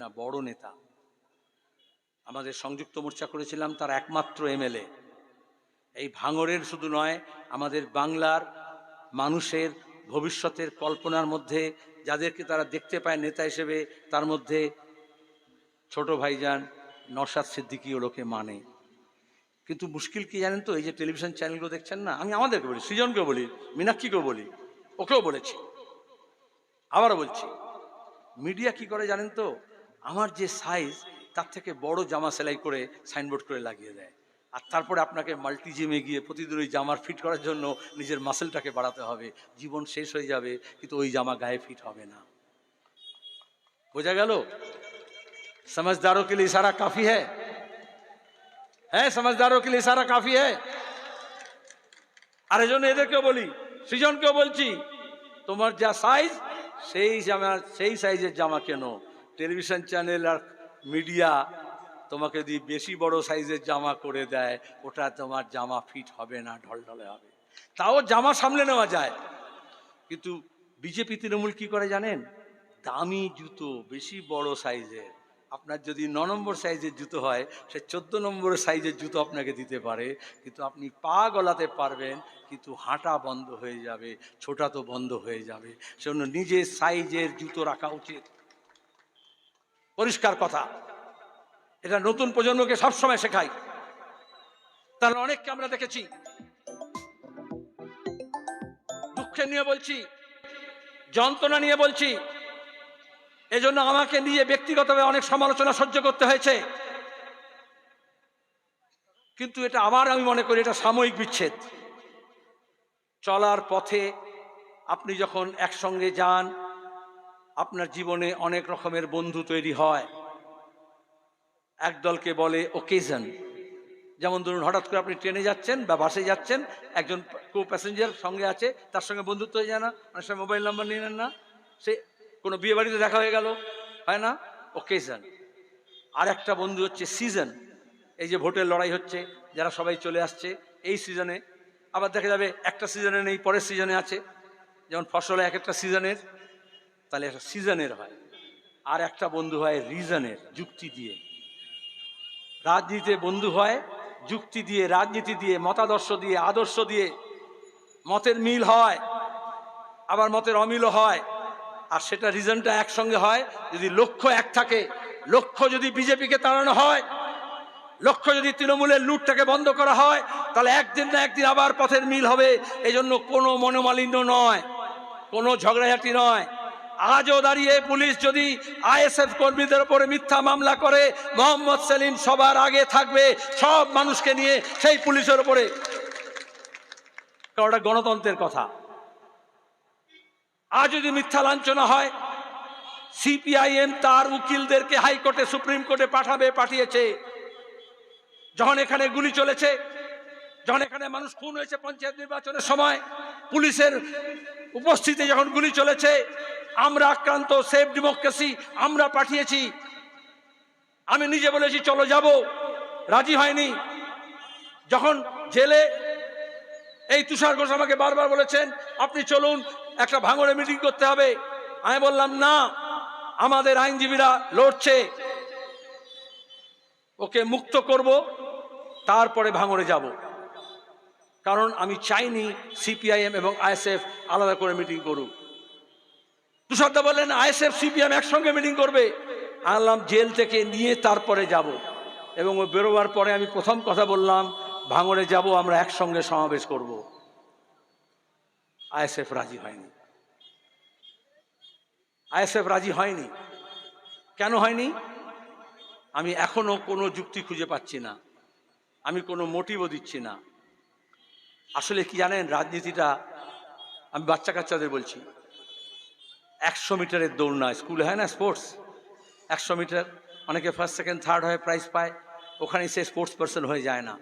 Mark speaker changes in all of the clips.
Speaker 1: না, বড় নেতা। আমাদের সংযুক্ত মোর্চা করেছিলাম তার একমাত্র এমএলএ। এই ভাঙরের শুধু নয়, আমাদের বাংলার মানুষের ভবিষ্যতের কল্পনার মধ্যে, যাদেরকে তারা দেখতে পায় নেতা হিসেবে, তার মধ্যে ছোট ভাইজান নসাদ সিদ্দিকিও লোকে মানে। কিন্তু মুশকিল কি জানেন তো, এই যে টেলিভিশন চ্যানেলগুলো দেখছেন না, আমি আমাদেরকে বলি, সৃজনকেও বলি, মীনাক্ষীকেও বলি, ওকেও বলেছি, আবারও বলছি। মিডিয়া কি করে জানেন তো আমার যে সাইজ তার থেকে বড় জামা সেলাই করে সাইনবোর্ড করে লাগিয়ে দেয় আর তারপরে আপনাকে মাল্টি জিমে গিয়ে প্রতিদিন ওই জামার ফিট করার জন্য নিজের মাসেলটাকে বাড়াতে হবে জীবন শেষ হয়ে যাবে কিন্তু ওই জামা গায়ে ফিট হবে না বোঝা গেল समझदारों के लिए इशारा काफी है है समझदारों के लिए इशारा काफी है আর এজন্য এদেরকেও বলি সৃজনকেও বলছি তোমার যা সাইজ সেই জামা সেই সাইজের জামা কেন টেলিভিশন চ্যানেল আর মিডিয়া তোমাকে যদি বেশি বড় সাইজের জামা করে দেয়, ওটা তোমার জামা ফিট হবে না, ঢলঢলে হবে। তাও জামা সামলে নেওয়া যায়। কিন্তু বিজেপি তৃণমূল কি করে জানেন? দামি জুতো, বেশি বড় সাইজের। আপনার যদি ন নম্বর সাইজের জুতো হয়, সে চোদ্দ নম্বর সাইজের জুতো আপনাকে দিতে পারে। কিন্তু আপনি পা গলাতে পারবেন, কিন্তু হাঁটা বন্ধ হয়ে যাবে, ছোটা তো বন্ধ হয়ে যাবে। সেজন্য নিজের সাইজের জুতো রাখা উচিত। পরিষ্কার কথা। এটা নতুন প্রজন্মকে সবসময় শেখাই। তারা অনেককে আমরা দেখেছি। দুঃখে নিয়ে বলছি, যন্ত্রণা নিয়ে বলছি। এজন্য আমাকে নিয়ে ব্যক্তিগতভাবে অনেক সমালোচনা সহ্য করতে হয়েছে। কিন্তু এটা আবার আমি মনে করি এটা সাময়িক বিচ্ছেদ। চলার পথে আপনি যখন একসঙ্গে যান আপনার জীবনে অনেক রকমের বন্ধু তৈরি হয়। একদলকে বলে ওকেশন যেমন ধরুন, হঠাৎ করে আপনি ট্রেনে যাচ্ছেন বা বাসে যাচ্ছেন, একজন কো প্যাসেঞ্জার সঙ্গে আছে, তার সঙ্গে বন্ধুত্ব হয়ে যায় না, অনেক সময় মোবাইল নাম্বার নিয়ে নেন না। সে কোনো বিয়ে বাড়িতে দেখা হয়ে গেল, হয় না? ওকেশন আর একটা বন্ধু হচ্ছে সিজন এই যে ভোটের লড়াই হচ্ছে, যারা সবাই চলে আসছে, এই সিজনে আবার দেখা যাবে একটা সিজনে নেই, পরের সিজনে আছে। যেমন ফসল এক একটা সিজনের তাহলে একটা সিজনের হয়। আর একটা বন্ধু হয় রিজনের, যুক্তি দিয়ে। রাজনীতিতে বন্ধু হয়, যুক্তি দিয়ে, রাজনীতি দিয়ে, মতাদর্শ দিয়ে, আদর্শ দিয়ে। মতের মিল হয়, আবার মতের অমিলও হয়। আর সেটা রিজনটা একসঙ্গে হয়, যদি লক্ষ্য এক থাকে। লক্ষ্য যদি বিজেপিকে তাড়ানো হয়, লক্ষ্য যদি তৃণমূলের লুটটাকে বন্ধ করা হয়, তাহলে একদিন না একদিন আবার পথের মিল হবে। এই জন্য কোনো মনোমালিন্য নয়, কোনো ঝগড়াঝাটি নয়। আজও দাঁড়িয়ে পুলিশ যদি আইএসএফ কর্মীদের উপরে মিথ্যা মামলা করে, মোহাম্মদ সেলিম সবার আগে থাকবে, সব মানুষকে নিয়ে সেই পুলিশের কারণ ওটা গণতন্ত্রের কথা। আজ যদি মিথ্যা লাঞ্ছনা হয়, সিপিআইএম তার উকিলদেরকে হাইকোর্টে, সুপ্রিম কোর্টে পাঠাবে, পাঠিয়েছে। যখন এখানে গুলি চলেছে, যখন এখানে মানুষ খুন হয়েছে পঞ্চায়েত নির্বাচনের সময়, পুলিশের উপস্থিতি যখন গুলি চলেছে আমরা আক্রান্ত, সেফ ডেমোক্রেসি আমরা পাঠিয়েছি। আমি নিজে বলেছি, চলো যাব। রাজি হয়নি। যখন জেলে এই তুষার ঘোষ আমাকে বারবার বলেছেন, আপনি চলুন, একটা ভাঙড়ে মিটিং করতে হবে। আমি বললাম, না, আমাদের আইনজীবীরা লড়ছে। ওকে মুক্ত করব, তারপরে ভাঙড়ে যাব। কারণ আমি চাইনি সিপিআইএম এবং আইএসএফ আলাদা করে মিটিং করুক। তুষারদা বললেন, আইএসএফ, সিপিএম একসঙ্গে মিটিং করবে। আনলাম জেল থেকে নিয়ে তারপরে যাব। এবং ও বেরোবার পরে আমি প্রথম কথা বললাম, ভাঙড়ে যাব, আমরা একসঙ্গে সমাবেশ করব। আইএসএফ রাজি হয়নি। আইএসএফ রাজি হয়নি। কেন হয়নি? আমি এখনও কোনো যুক্তি খুঁজে পাচ্ছি না। আমি কোনো মোটিভও দিচ্ছি না। আসলে কি জানেন, রাজনীতিটা আমি বাচ্চা কাচ্চাদের বলছি। একশো মিটারের দৌড় নয়। স্কুলে হয় না স্পোর্টস? একশো মিটার, অনেকে ফার্স্ট সেকেন্ড থার্ড হয়ে প্রাইজ পায়। ওখানে সে স্পোর্টস পার্সন হয়ে যায় না।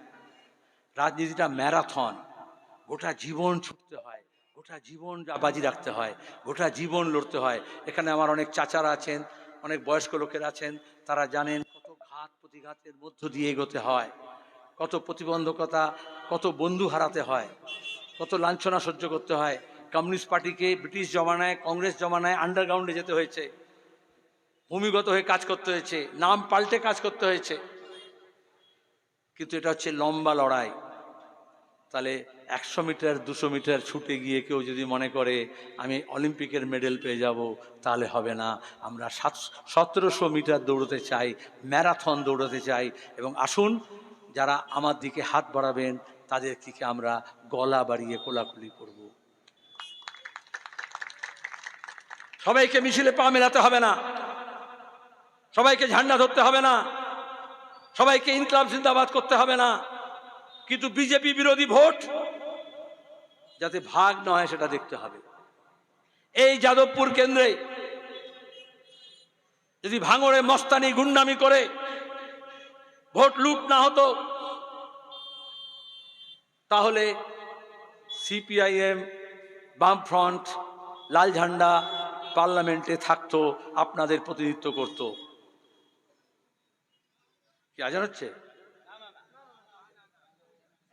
Speaker 1: রাজনীতিটা ম্যারাথন গোটা জীবন ছুটতে হয়। গোটা জীবন বাজি রাখতে হয়। গোটা জীবন লড়তে হয়। এখানে আমার অনেক চাচারা আছেন, অনেক বয়স্ক লোকেরা আছেন। তারা জানেন কত ঘাত প্রতিঘাতের মধ্য দিয়ে এগোতে হয়। কত প্রতিবন্ধকতা, কত বন্ধু হারাতে হয়। কত লাঞ্ছনা সহ্য করতে হয়। কমিউনিস্ট পার্টিকে ব্রিটিশ জমানায়, কংগ্রেস জমানায় আন্ডারগ্রাউন্ডে যেতে হয়েছে। ভূমিগত হয়ে কাজ করতে হয়েছে। নাম পাল্টে কাজ করতে হয়েছে। কিন্তু এটা হচ্ছে লম্বা লড়াই। তাহলে একশো মিটার, দুশো মিটার ছুটে গিয়ে কেউ যদি মনে করে, আমি অলিম্পিকের মেডেল পেয়ে যাব তাহলে হবে না। আমরা সাত, সতেরোশো মিটার দৌড়তে চাই, ম্যারাথন দৌড়তে চাই। এবং আসুন, যারা আমার দিকে হাত বাড়াবেন তাদের থেকে আমরা গলা বাড়িয়ে কোলাকুলি করব। সবাইকে মিছিলে পা মেলাতে হবে না। সবাইকে ঝান্ডা ধরতে হবে না। সবাইকে ইনকলাব জিন্দাবাদ করতে হবে না। কিন্তু বিজেপি বিরোধী ভোট যাতে ভাগ নয় সেটা দেখতে হবে। এই যাদবপুর কেন্দ্রে যদি ভাঙড়ে মস্তানি গুন্ডামি করে, ভোট লুট না হতো, তাহলে সিপিআইএম, বামফ্রন্ট, লাল ঝান্ডা পার্লামেন্টে থাকতো, আপনাদের প্রতিনিধিত্ব করত। কি আজান হচ্ছে?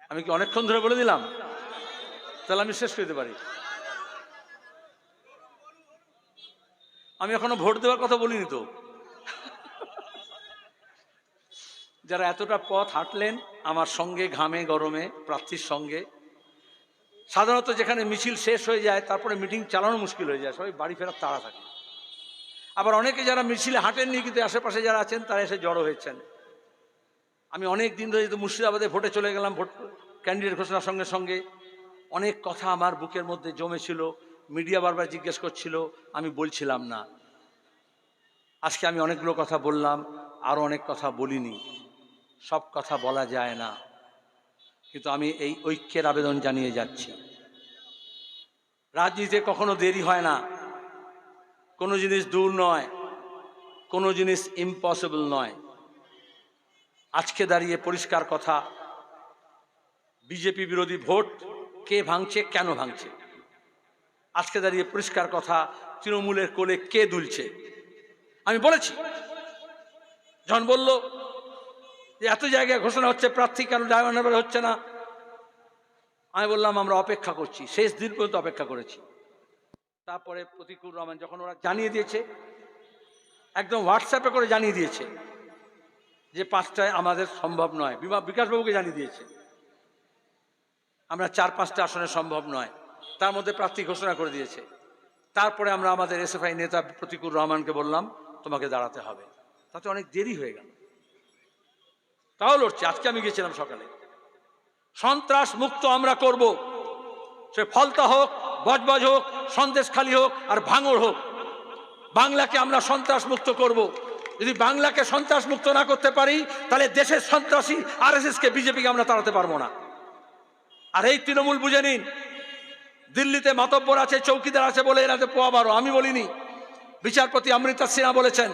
Speaker 1: আমি কি অনেকক্ষণ ধরে বলে দিলাম? তাহলে আমি শেষ করতে পারি। আমি এখনও ভোট দেওয়ার কথা বলিনি তো। যারা এতটা পথ হাঁটলেন, আমার সঙ্গে, ঘামে, গরমে, প্রার্থীর সঙ্গে সাধারণত যেখানে মিছিল শেষ হয়ে যায়, তারপরে মিটিং চালানো মুশকিল হয়ে যায়, সবাই বাড়ি ফেরার তাড়া থাকে। আবার অনেকে যারা মিছিলে হাঁটেননি, কিন্তু আশেপাশে যারা আছেন, তারা এসে জড়ো হয়েছেন। আমি অনেক দিন ধরে যেহেতু মুর্শিদাবাদে ভোটে চলে গেলাম, ভোট ক্যান্ডিডেট ঘোষণার সঙ্গে সঙ্গে অনেক কথা আমার বুকের মধ্যে জমেছিল, মিডিয়া বারবার জিজ্ঞেস করছিল, আমি বলছিলাম না। আজকে আমি অনেকগুলো কথা বললাম, আরও অনেক কথা বলিনি। সব কথা বলা যায় না। কিন্তু আমি এই ঐক্যের আবেদন জানিয়ে যাচ্ছি। রাজনীতিতে কখনো দেরি হয় না। কোনো জিনিস দূর নয়, কোনো জিনিস ইম্পসিবল নয়। আজকে দাঁড়িয়ে পরিষ্কার কথা, বিজেপি বিরোধী ভোট কে ভাঙছে, কেন ভাঙছে? আজকে দাঁড়িয়ে পরিষ্কার কথা, তৃণমূলের কোলে কে দুলছে? আমি বলেছি যখন বলল যে এত জায়গায় ঘোষণা হচ্ছে, প্রার্থী কেন ডায়মন্ড হচ্ছে না? আমি বললাম, আমরা অপেক্ষা করছি, শেষ দিন পর্যন্ত অপেক্ষা করেছি। তারপরে প্রতিকুল রহমান যখন ওরা জানিয়ে দিয়েছে, একদম হোয়াটসঅ্যাপে করে জানিয়ে দিয়েছে যে পাঁচটায় আমাদের সম্ভব নয়। বিমা বিকাশবাবুকে জানিয়ে দিয়েছে, আমরা চার, পাঁচটা আসনে সম্ভব নয়। তার মধ্যে প্রার্থী ঘোষণা করে দিয়েছে। তারপরে আমরা আমাদের এসএফআই নেতা প্রতিকুর রহমানকে বললাম, তোমাকে দাঁড়াতে হবে। তাতে অনেক দেরি হয়ে গেল। তাও লড়ছে আজকে আমি গেছিলাম সকালে। সন্ত্রাস মুক্ত আমরা করব। সে ফলতা হোক, বজবজ হোক, সন্দেশখালী হোক আর ভাঙড় হোক। বাংলাকে আমরা সন্ত্রাস মুক্ত করব। যদি বাংলাকে সন্ত্রাস মুক্ত না করতে পারি, তাহলে দেশের সন্ত্রাসী আর এস কে বিজেপিকে আমরা তাড়াতে পারব না। আর এই তৃণমূল বুঝে নিন, দিল্লিতে মাতব্বর আছে, চৌকিদার আছে বলে এরা পোয়া বারো, আমি বলিনি। বিচারপতি অমৃতা সিনহা বলেছেন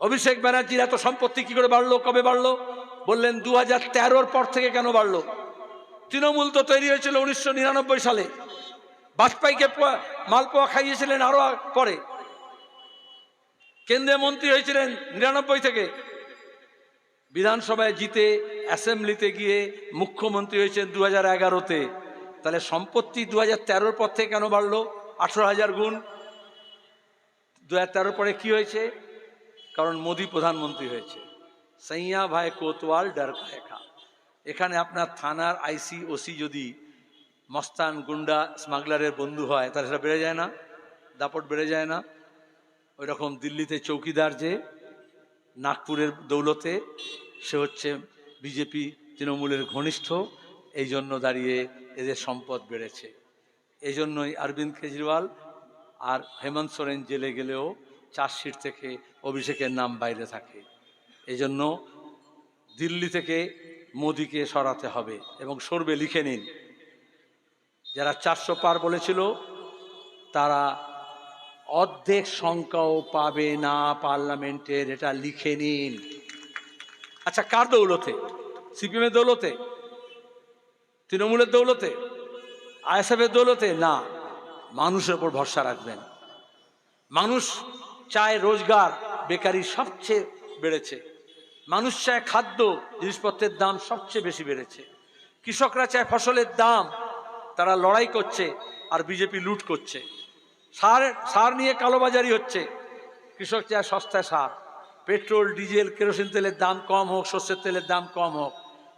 Speaker 1: অভিষেক ব্যানার্জির এত সম্পত্তি কি করে বাড়লো? কবে বাড়লো? বললেন দু হাজার পর থেকে কেন বাড়লো? তৃণমূল তো তৈরি হয়েছিল উনিশশো নিরানব্বই সালে। বাজপেয়ীকে পোয়া- মালপোয়া খাইয়েছিলেন আরও পরে। কেন্দ্রীয় মন্ত্রী হয়েছিলেন নিরানব্বই থেকে। বিধানসভায় জিতে অ্যাসেম্বলিতে গিয়ে মুখ্যমন্ত্রী হয়েছেন দু হাজার এগারোতে। তাহলে সম্পত্তি দু হাজার তেরোর পর থেকে কেন বাড়লো? আঠেরো হাজার গুণ। দু হাজার তেরোর পরে কি হয়েছে? কারণ মোদি প্রধানমন্ত্রী হয়েছে। সাইয়া ভাই কোতওয়াল ডার খায়খা এখানে আপনার থানার আইসি, ওসি যদি মস্তান গুন্ডা স্মাগলারের বন্ধু হয়, তাহলে সেটা বেড়ে যায় না, দাপট বেড়ে যায় না। ওই রকম দিল্লিতে চৌকিদার যে, নাগপুরের দৌলতে, সে হচ্ছে বিজেপি তৃণমূলের ঘনিষ্ঠ এই জন্য দাঁড়িয়ে এদের সম্পদ বেড়েছে। এই জন্যই অরবিন্দ কেজরিওয়াল আর হেমন্ত সোরেন জেলে গেলেও চার্জশিট থেকে অভিষেকের নাম বাইরে থাকে। এই জন্য দিল্লি থেকে মোদিকে সরাতে হবে এবং সরবে লিখে নিন। যারা চারশো পার বলেছিল, তারা অর্ধেক সংখ্যাও পাবে না পার্লামেন্টের, এটা লিখে নিন। আচ্ছা কার দৌলতে? সিপিএমের দৌলতে? তৃণমূলের দৌলতে? আইএসএফের দৌলতে? না, মানুষের উপর ভরসা রাখবেন। মানুষ চায় রোজগার, বেকারি সবচেয়ে বেড়েছে। মানুষ চায় খাদ্য, জিনিসপত্রের দাম সবচেয়ে বেশি বেড়েছে। কৃষকরা চায় ফসলের দাম। তারা লড়াই করছে আর বিজেপি লুট করছে। সার সার নিয়ে কালোবাজারি হচ্ছে। কৃষক চায় সস্তায় সার। পেট্রোল, ডিজেল, কেরোসিন তেলের দাম কম হোক, সর্ষের তেলের দাম কম হোক,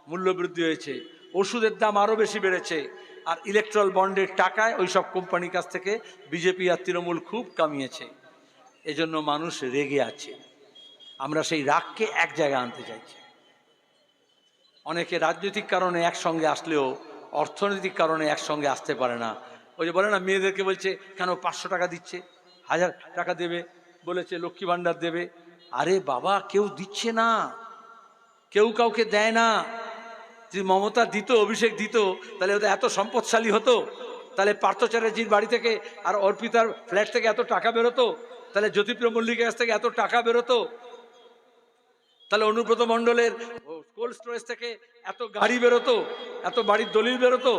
Speaker 1: মূল্য বৃদ্ধি হয়েছে। ওষুধের দাম আরও বেশি বেড়েছে। আর ইলেকট্রাল বন্ডের টাকায় ওই সব কোম্পানির কাছ থেকে বিজেপি আর তৃণমূল খুব কামিয়েছে। এজন্য মানুষ রেগে আছে। আমরা সেই রাগকে এক জায়গায় আনতে চাইছি। অনেকে রাজনৈতিক কারণে একসঙ্গে আসলেও অর্থনৈতিক কারণে একসঙ্গে আসতে পারে না। ওই যে বলে না, মেয়েদেরকে বলছে, কেন পাঁচশো টাকা দিচ্ছে? হাজার টাকা দেবে। বলেছে, লক্ষ্মী ভাণ্ডার দেবে। আরে বাবা, কেউ দিচ্ছে না। কেউ কাউকে দেয় না। যদি মমতা দিত, অভিষেক দিত, তাহলে ওদের এত সম্পদশালী হতো। তাহলে পার্থ চ্যাটার্জির বাড়ি থেকে আর অর্পিতার ফ্ল্যাট থেকে এত টাকা বেরোতো। তাহলে জ্যোতিপ্রিয় মল্লিকের কাছ থেকে এত টাকা বেরোতো? তাহলে অনুব্রত মণ্ডলের কোল্ড স্টোরেজ থেকে এত গাড়ি বেরোতো? এত বাড়ির দলিল বেরোতো?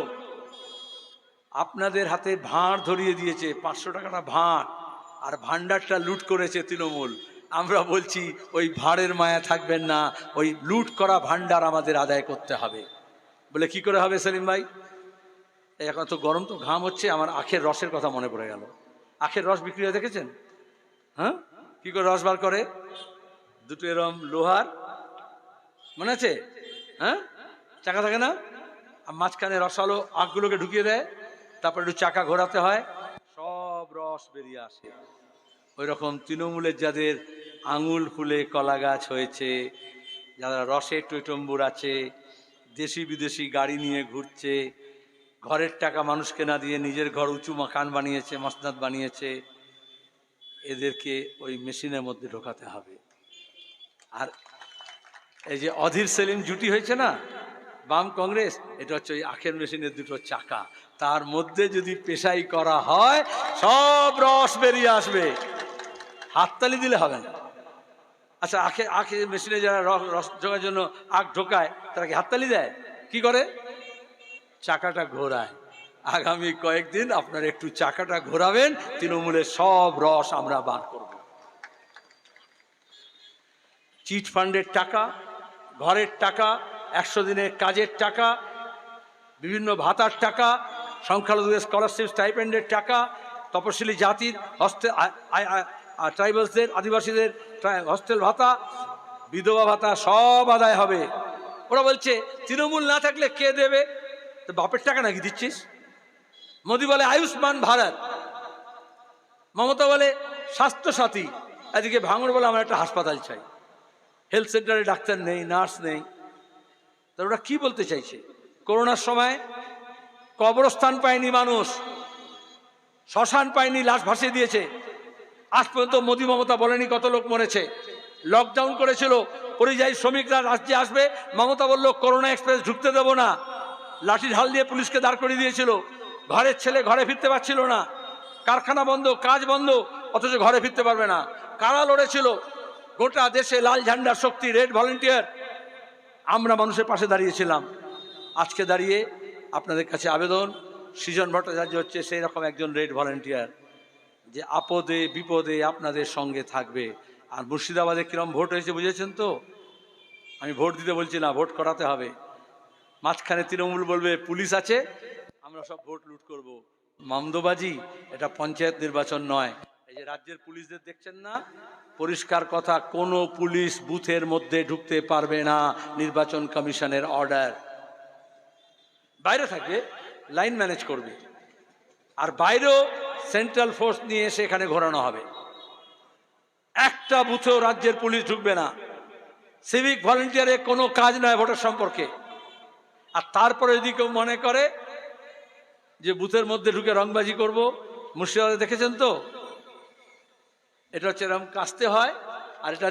Speaker 1: আপনাদের হাতে ভাঁড় ধরিয়ে দিয়েছে, পাঁচশো টাকাটা ভাঁড়, আর ভাণ্ডারটা লুট করেছে তৃণমূল। আমরা বলছি, ওই ভাঁড়ের মায়া থাকবেন না, ওই লুট করা ভাণ্ডার আমাদের আদায় করতে হবে। বলে কি করে হবে সেলিম ভাই? এখন তো গরম তো ঘাম হচ্ছে, আমার আখের রসের কথা মনে পড়ে গেল। আখের রস বিক্রি হয়ে, দেখেছেন? হ্যাঁ? কি করে রস বার করে? দুটো এরম লোহার। মনে আছে? হ্যাঁ? চাকা থাকে না? আর মাঝখানে রসালো আখগুলোকে ঢুকিয়ে দেয়। তারপর একটু চাকা ঘোরাতে হয়। সব রস বেরিয়ে আসে। ওই রকম তৃণমূলের যাদের আঙুল ফুলে কলা গাছ হয়েছে, যারা রসে টৈটম্বুর আছে, দেশি বিদেশি গাড়ি নিয়ে ঘুরছে, ঘরের টাকা মানুষকে না দিয়ে নিজের ঘর উঁচু মাখান বানিয়েছে, মসনাদ বানিয়েছে এদেরকে ওই মেশিনের মধ্যে ঢোকাতে হবে। আর এই যে অধীর সেলিম জুটি হয়েছে না, বাম কংগ্রেস, এটা হচ্ছে ওই আখের মেশিনের দুটো চাকা। তার মধ্যে যদি পেশাই করা হয়, সব রস বেরিয়ে আসবে। হাততালি দিলে হবে না। আচ্ছা আখে আখে মেশিনে যারা রস ঢোকার জন্য আখ ঢোকায়, তারা কি হাততালি দেয়? কি করে? চাকাটা ঘোরায়। আগামী কয়েকদিন আপনারা একটু চাকাটা ঘোরাবেন, তৃণমূলের সব রস আমরা বার করব। চিট ফান্ডের টাকা, ঘরের টাকা, একশো দিনের কাজের টাকা, বিভিন্ন ভাতার টাকা, সংখ্যালঘুদের স্কলারশিপ স্টাইপেন্ডের টাকা, তপশিলি জাতির হস্তে ট্রাইবালসদের আদিবাসীদের হস্টেল ভাতা, বিধবা ভাতা সব আদায় হবে। ওরা বলছে, তৃণমূল না থাকলে কে দেবে? তো বাপের টাকা নাকি দিচ্ছিস? মোদি বলে, আয়ুষ্মান ভারত। মমতা বলে, স্বাস্থ্যসাথী। এদিকে ভাঙর বলে, আমার একটা হাসপাতাল চাই। হেলথ সেন্টারে ডাক্তার নেই, নার্স নেই। তা ওরা কি বলতে চাইছে? করোনার সময় কবরস্থান পায়নি মানুষ, শ্মশান পায়নি, লাশ ভাসিয়ে দিয়েছে। আজ পর্যন্ত মোদী মমতা বলেনি কত লোক মরেছে। লকডাউন করেছিল, পরিযায়ী শ্রমিকরা রাজ্যে আসবে, মমতা বলল, করোনা এক্সপ্রেস ঢুকতে দেবো না। লাঠি ঢাল দিয়ে পুলিশকে দাঁড় করিয়ে দিয়েছিল। ঘরের ছেলে ঘরে ফিরতে পারছিল না। কারখানা বন্ধ, কাজ বন্ধ, অথচ ঘরে ফিরতে পারবে না। কারা লড়েছিল? গোটা দেশে লাল ঝান্ডার শক্তি, রেড ভলেন্টিয়ার। আমরা মানুষের পাশে দাঁড়িয়েছিলাম। আজকে দাঁড়িয়ে আপনাদের কাছে আবেদন, সৃজন ভট্টাচার্য হচ্ছে সেই রকম একজন রেড ভলেন্টিয়ার, যে আপদে, বিপদে আপনাদের সঙ্গে থাকবে। আর মুর্শিদাবাদে কিরম ভোট হয়েছে বুঝেছেন তো? আমি ভোট দিতে বলছি না, ভোট করাতে হবে। মাঝখানে তৃণমূল বলবে, পুলিশ আছে আমরা সব ভোট লুট করব। মামদোবাজি, এটা পঞ্চায়েত নির্বাচন নয়। এই যে রাজ্যের পুলিশদের দেখছেন না? পরিষ্কার কথা, কোনো পুলিশ বুথের মধ্যে ঢুকতে পারবে না নির্বাচন কমিশনের অর্ডার। বাইরে থাকবে, লাইন ম্যানেজ করবে। আর বাইরেও সেন্ট্রাল ফোর্স নিয়ে এসে এখানে ঘোরানো হবে। একটা বুথেও রাজ্যের পুলিশ ঢুকবে না। সিভিক ভলেন্টিয়ারে কোনো কাজ নয় ভোটের সম্পর্কে। আর তারপরে যদি কেউ মনে করে যে বুথের মধ্যে ঢুকে রংবাজি করব। মুর্শিদাবাদে দেখেছেন তো? এটা হচ্ছে এরকম কাস্তে হয় আর এটা